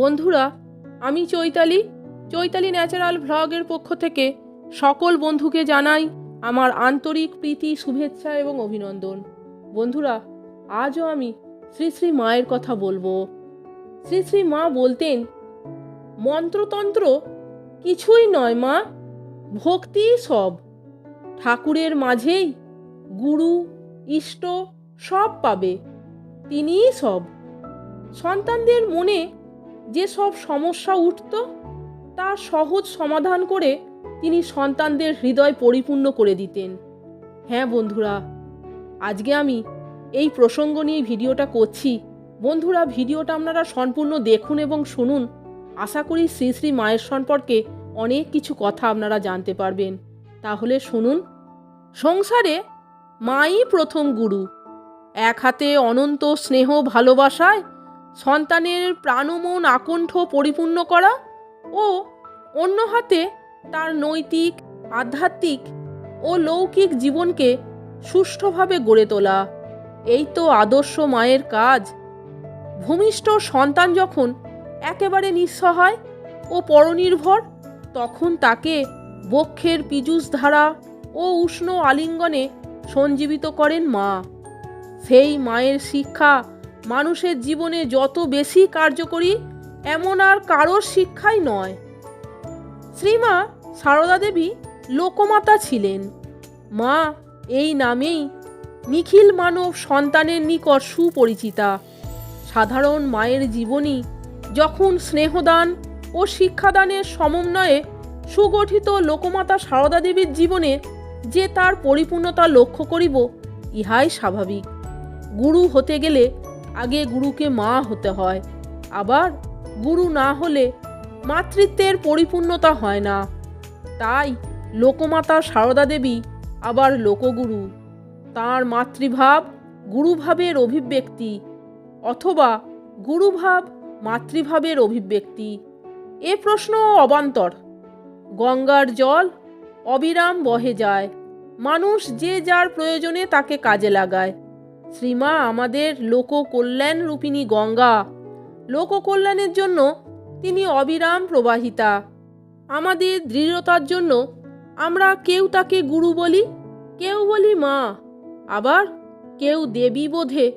বন্ধুরা, আমি চৈতালি। চৈতালি ন্যাচারাল ভ্লগের পক্ষ থেকে সকল বন্ধুকে জানাই আমার আন্তরিক প্রীতি, শুভেচ্ছা এবং অভিনন্দন। বন্ধুরা, আজও আমি শ্রী শ্রী মায়ের কথা বলব। শ্রী শ্রী মা বলতেন, মন্ত্রতন্ত্র কিছুই নয় মা, ভক্তি সব। ঠাকুরের মাঝেই গুরু, ইষ্ট সব পাবে, তিনিই সব। সন্তানদের মনে যে সব সমস্যা উঠত, তা সহজ সমাধান করে তিনি সন্তানদের হৃদয় পরিপূর্ণ করে দিতেন। হ্যাঁ বন্ধুরা, আজকে আমি এই প্রসঙ্গ নিয়ে ভিডিওটা করছি। বন্ধুরা, ভিডিওটা আপনারা সম্পূর্ণ দেখুন এবং শুনুন। আশা করি শ্রী শ্রী মায়ের সম্পর্কে অনেক কিছু কথা আপনারা জানতে পারবেন। তাহলে শুনুন। সংসারে মাই প্রথম গুরু। এক হাতে অনন্ত স্নেহ ভালোবাসায় সন্তানের প্রাণমন আকণ্ঠ পরিপূর্ণ করা ও অন্য হাতে তার নৈতিক, আধ্যাত্মিক ও লৌকিক জীবনকে সুষ্ঠুভাবে গড়ে তোলা। এই তো আদর্শ মায়ের কাজ। ভূমিষ্ঠ সন্তান যখন একেবারে নিঃসহায় ও পরনির্ভর, তখন তাকে বক্ষের পীযুষ ধারা ও উষ্ণ আলিঙ্গনে সঞ্জীবিত করেন মা। সেই মায়ের শিক্ষা মানুষের জীবনে যত বেশি কার্যকরী, এমন আর কারোর শিক্ষাই নয়। শ্রীমা সারদা দেবী লোকমাতা ছিলেন। মা এই নামেই নিখিল মানব সন্তানের নিকট সুপরিচিতা। সাধারণ মায়ের জীবনী যখন স্নেহদান ও শিক্ষাদানের সমন্বয়ে সুগঠিত লোকমাতা সারদা দেবীর জীবনে যে তার পরিপূর্ণতা লক্ষ্য করিব, ইহাই স্বাভাবিক। গুরু হতে গেলে আগে গুরুকে মা হতে হয়। আবার গুরু না হলে মাতৃত্বের পরিপূর্ণতা হয় না। তাই লোকমাতা সারদা দেবী আবার লোকগুরু। তাঁর মাতৃভাব গুরুভাবের অভিব্যক্তি অথবা গুরুভাব মাতৃভাবের অভিব্যক্তি। এ প্রশ্ন অবান্তর। গঙ্গার জল অবিরাম বহে যায়। মানুষ যে যার প্রয়োজনে তাকে কাজে লাগায়। শ্রীমা আমাদের লোককল্যাণ রূপিণী গঙ্গা। লোককল্যাণের জন্য তিনি অবিরাম প্রবাহিতা। আমাদের দৃঢ়তার জন্য আমরা কেউ তাকে গুরু বলি, কেউ বলি মা। আবার কেউ দেবী বোধে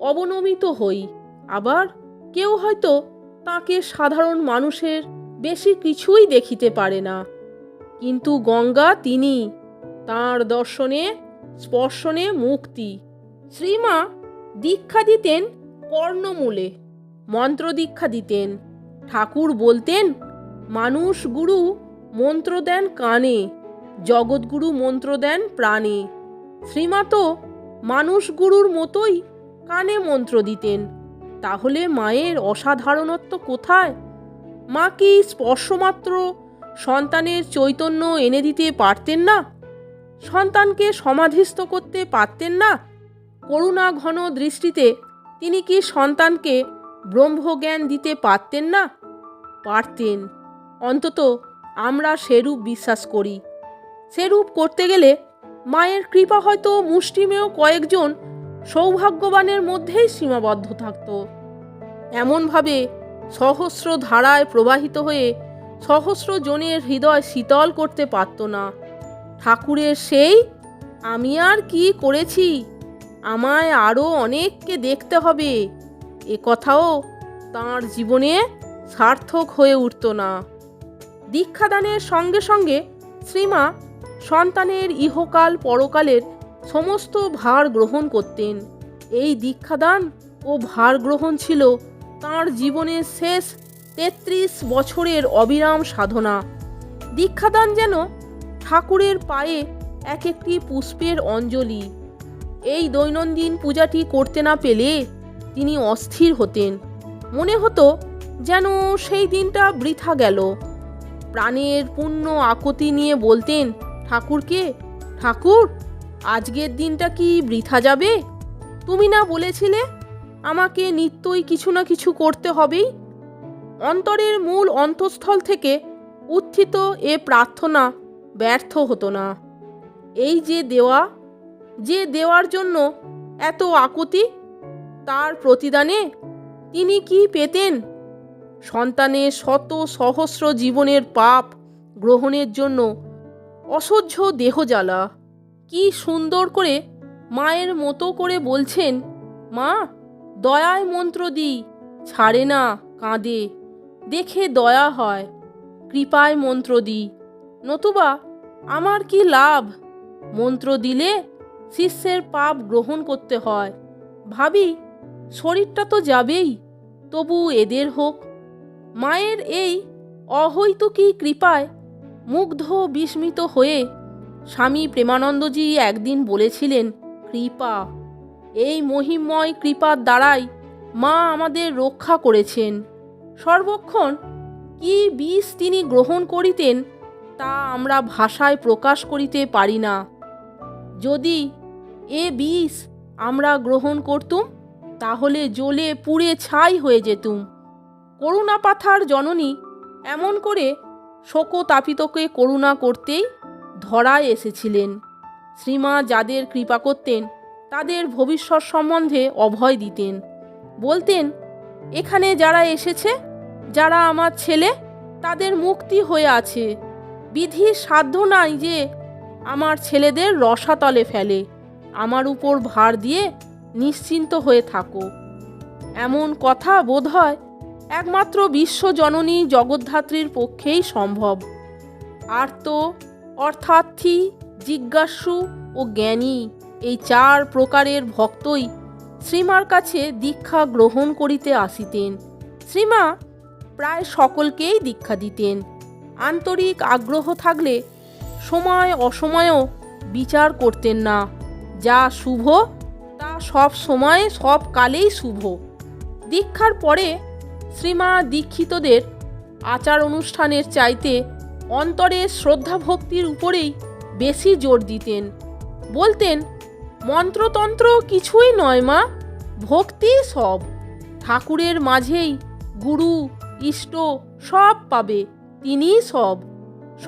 অবনমিত হই। আবার কেউ হয়তো তাকে সাধারণ মানুষের বেশি কিছুই দেখিতে পারে না। কিন্তু গঙ্গা তিনি, তাঁর দর্শনে, স্পর্শনে মুক্তি। শ্রীমা দীক্ষা দিতেন কর্ণমূলে, মন্ত্র দীক্ষা দিতেন। ঠাকুর বলতেন, মানুষ গুরু মন্ত্র দেন কানে জগৎগুরু মন্ত্র দেন প্রাণে। শ্রীমা তো মানুষ গুরুর মতোই কানে মন্ত্র দিতেন। তাহলে মায়ের অসাধারণত্ব কোথায়? মা কি স্পর্শমাত্র সন্তানের চৈতন্য এনে দিতে পারতেন না? সন্তানকে সমাধিস্থ করতে পারতেন না? করুণা ঘন দৃষ্টিতে তিনি কি সন্তানকে ব্রহ্মজ্ঞান দিতে পারতেন না? পারতেন। অন্তত আমরা সেরূপ বিশ্বাস করি। সেরূপ করতে গেলে মায়ের কৃপা হয়তো মুষ্টিমেয় কয়েকজন সৌভাগ্যবানের মধ্যেই সীমাবদ্ধ থাকত। এমনভাবে সহস্র ধারায় প্রবাহিত হয়ে সহস্র জনের হৃদয় শীতল করতে পারত না। ঠাকুরের সেই, আমি আর কি করেছি? আমায় আরও অনেককে দেখতে হবে। এ কথাও তাঁর জীবনে সার্থক হয়ে উঠত না। দীক্ষাদানের সঙ্গে সঙ্গে শ্রীমা সন্তানের ইহকাল পরকালের সমস্ত ভার গ্রহণ করতেন। এই দীক্ষাদান ও ভার গ্রহণ ছিল তাঁর জীবনের শেষ তেত্রিশ বছরের অবিরাম সাধনা। দীক্ষাদান যেন ঠাকুরের পায়ে এক একটি পুষ্পের অঞ্জলি। এই দৈনন্দিন পূজাটি করতে না পেলে তিনি অস্থির হতেন। মনে হতো যেন সেই দিনটা বৃথা গেল। প্রাণের পূর্ণ আকতি নিয়ে বলতেন, ঠাকুরকে, ঠাকুর, আজকের দিনটা কি বৃথা যাবে? তুমি না বলেছিলে আমাকে নিত্যই কিছু না কিছু করতে হবেই? অন্তরের মূল অন্তঃস্থল থেকে উত্থিত এ প্রার্থনা ব্যর্থ হতো না। এই যে দেওয়া যে দেওয়ার জন্য এত আকুতি? তার প্রতিদানে তিনি কি পেতেন? সন্তানের শত সহস্র জীবনের পাপ গ্রহণের জন্য অসহ্য দেহজ্বালা। কি সুন্দর করে মায়ের মতো করে বলছেন, মা, দয়ায় মন্ত্র দিই, ছাড়ে না, কাঁদে, দেখে দয়া হয়, কৃপায় মন্ত্র দিই, নতুবা আমার কি লাভ? মন্ত্র দিলে শিষ্যের পাপ গ্রহণ করতে হয়। ভাবি, শরীরটা তো যাবেই, তবু এদের হোক। মায়ের এই অহৈতুকী কৃপায় মুগ্ধ বিস্মিত হয়ে স্বামী প্রেমানন্দজি একদিন বলেছিলেন, কৃপা, এই মহিময় কৃপার দ্বারাই মা আমাদের রক্ষা করেছেন। সর্বক্ষণ কি বিষ তিনি গ্রহণ করিতেন তা আমরা ভাষায় প্রকাশ করিতে পারি না। যদি এ বিষ আমরা গ্রহণ করতুম, তাহলে জ্বলে পুড়ে ছাই হয়ে যেতুম। করুণা পাথার জননী এমন করে শোকতাপিতকে করুণা করতেই ধরায় এসেছিলেন। শ্রীমা যাদের কৃপা করতেন, তাদের ভবিষ্যৎ সম্বন্ধে অভয় দিতেন। বলতেন, এখানে যারা এসেছে, যারা আমার ছেলে, তাদের মুক্তি হয়ে আছে। বিধির সাধ্য নাই যে আমার ছেলেদের রসাতলে ফেলে, আমার উপর ভার দিয়ে নিশ্চিন্ত হয়ে থাকো। এমন কথা বোধ হয় একমাত্র বিশ্বজননী জগদ্ধাত্রীর পক্ষেই সম্ভব। আর তো অর্থার্থী, জিজ্ঞাসু ও জ্ঞানী এই চার প্রকারের ভক্তই শ্রীমার কাছে দীক্ষা গ্রহণ করিতে আসিতেন। শ্রীমা প্রায় সকলকেই দীক্ষা দিতেন। আন্তরিক আগ্রহ থাকলে সময় অসময়েও বিচার করতেন না। যা শুভ, তা সব সময়, সব কালেই শুভ। দীক্ষার পরে শ্রীমা দীক্ষিতদের আচার অনুষ্ঠানের চাইতে অন্তরে শ্রদ্ধা ভক্তির উপরেই বেশি জোর দিতেন। বলতেন, মন্ত্রতন্ত্র কিছুই নয় মা, ভক্তি সব। ঠাকুরের মাঝেই গুরু, ইষ্ট সব পাবে, তিনিই সব।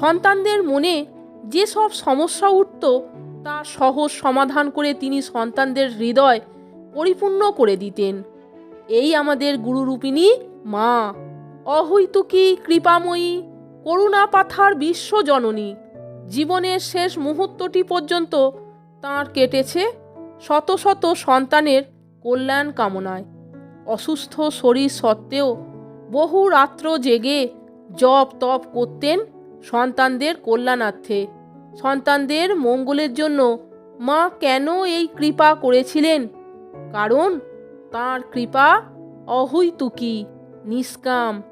সন্তানদের মনে যেসব সমস্যা উঠত, তা সহজ সমাধান করে তিনি সন্তানদের হৃদয় পরিপূর্ণ করে দিতেন। এই আমাদের গুরুরূপিণী মা, অহৈতুকী কৃপাময়ী করুণা পাথার বিশ্বজননী। জীবনের শেষ মুহূর্তটি পর্যন্ত তাঁর কেটেছে শত শত সন্তানের কল্যাণ কামনায়। অসুস্থ শরীর সত্ত্বেও বহু রাত্র জেগে জপ তপ করতেন সন্তানদের কল্যাণার্থে। সন্তানদের মঙ্গলের জন্য মা কেন এই কৃপা করেছিলেন? কারণ তাঁর কৃপা অহৈতুকী, নিষ্কাম।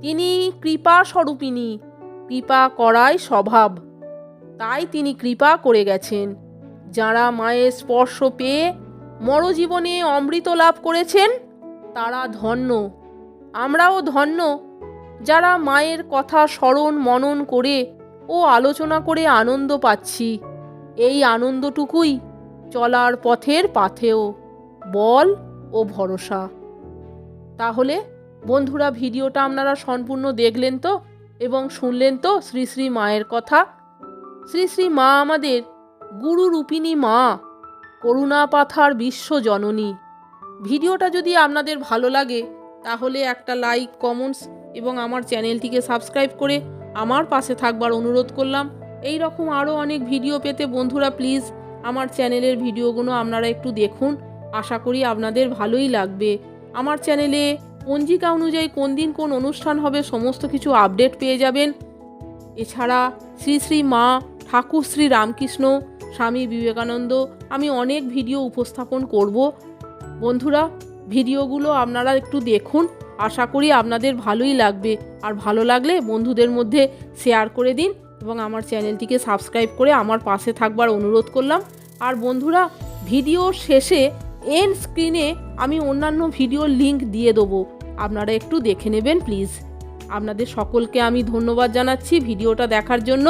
তিনি কৃপা স্বরূপিনী কৃপা করাই স্বভাব। তাই তিনি কৃপা করে গেছেন। যারা মায়ের স্পর্শ পেয়ে মরজীবনে অমৃত লাভ করেছেন, তারা ধন্য। আমরাও ধন্য। যারা মায়ের কথা স্মরণ মনন করে ও আলোচনা করে আনন্দ পাচ্ছি। এই আনন্দটুকুই চলার পথের পাথেও বল ও ভরসা। তাহলে বন্ধুরা, ভিডিওটা আপনারা সম্পূর্ণ দেখলেন তো এবং শুনলেন তো শ্রী শ্রী মায়ের কথা? শ্রী শ্রী মা আমাদের গুরু রূপিণী মা, করুণা পাথার বিশ্ব জননী। ভিডিওটা যদি আপনাদের ভালো লাগে, তাহলে একটা লাইক, কমেন্টস এবং আমার চ্যানেলটিকে সাবস্ক্রাইব করে আমার পাশে থাকবার অনুরোধ করলাম। এই রকম আরও অনেক ভিডিও পেতে বন্ধুরা প্লিজ আমার চ্যানেলের ভিডিওগুলো আপনারা একটু দেখুন। আশা করি আপনাদের ভালোই লাগবে। আমার চ্যানেলে পঞ্জিকা অনুযায়ী কোন দিন কোন অনুষ্ঠান হবে সমস্ত কিছু আপডেট পেয়ে যাবেন। এছাড়া শ্রী শ্রী মা ঠাকুর শ্রী রামকৃষ্ণ, স্বামী বিবেকানন্দ আমি অনেক ভিডিও উপস্থাপন করব। বন্ধুরা, ভিডিওগুলো আপনারা একটু দেখুন। আশা করি আপনাদের ভালোই লাগবে। আর ভালো লাগলে বন্ধুদের মধ্যে শেয়ার করে দিন এবং আমার চ্যানেলটিকে সাবস্ক্রাইব করে আমার পাশে থাকবার অনুরোধ করলাম। আর বন্ধুরা ভিডিও শেষে এন স্ক্রিনে আমি অন্যান্য ভিডিওর লিংক দিয়ে দেবো। আপনারা একটু দেখে নেবেন প্লিজ আপনাদের সকলকে আমি ধন্যবাদ জানাচ্ছি ভিডিওটা দেখার জন্য।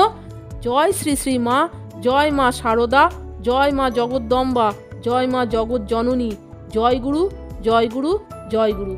জয় শ্রী শ্রী মা, জয় মা শারদা জয় মা জগদ্দম্বা, জয় মা জগৎ জননী জয় গুরু জয় গুরু জয় গুরু।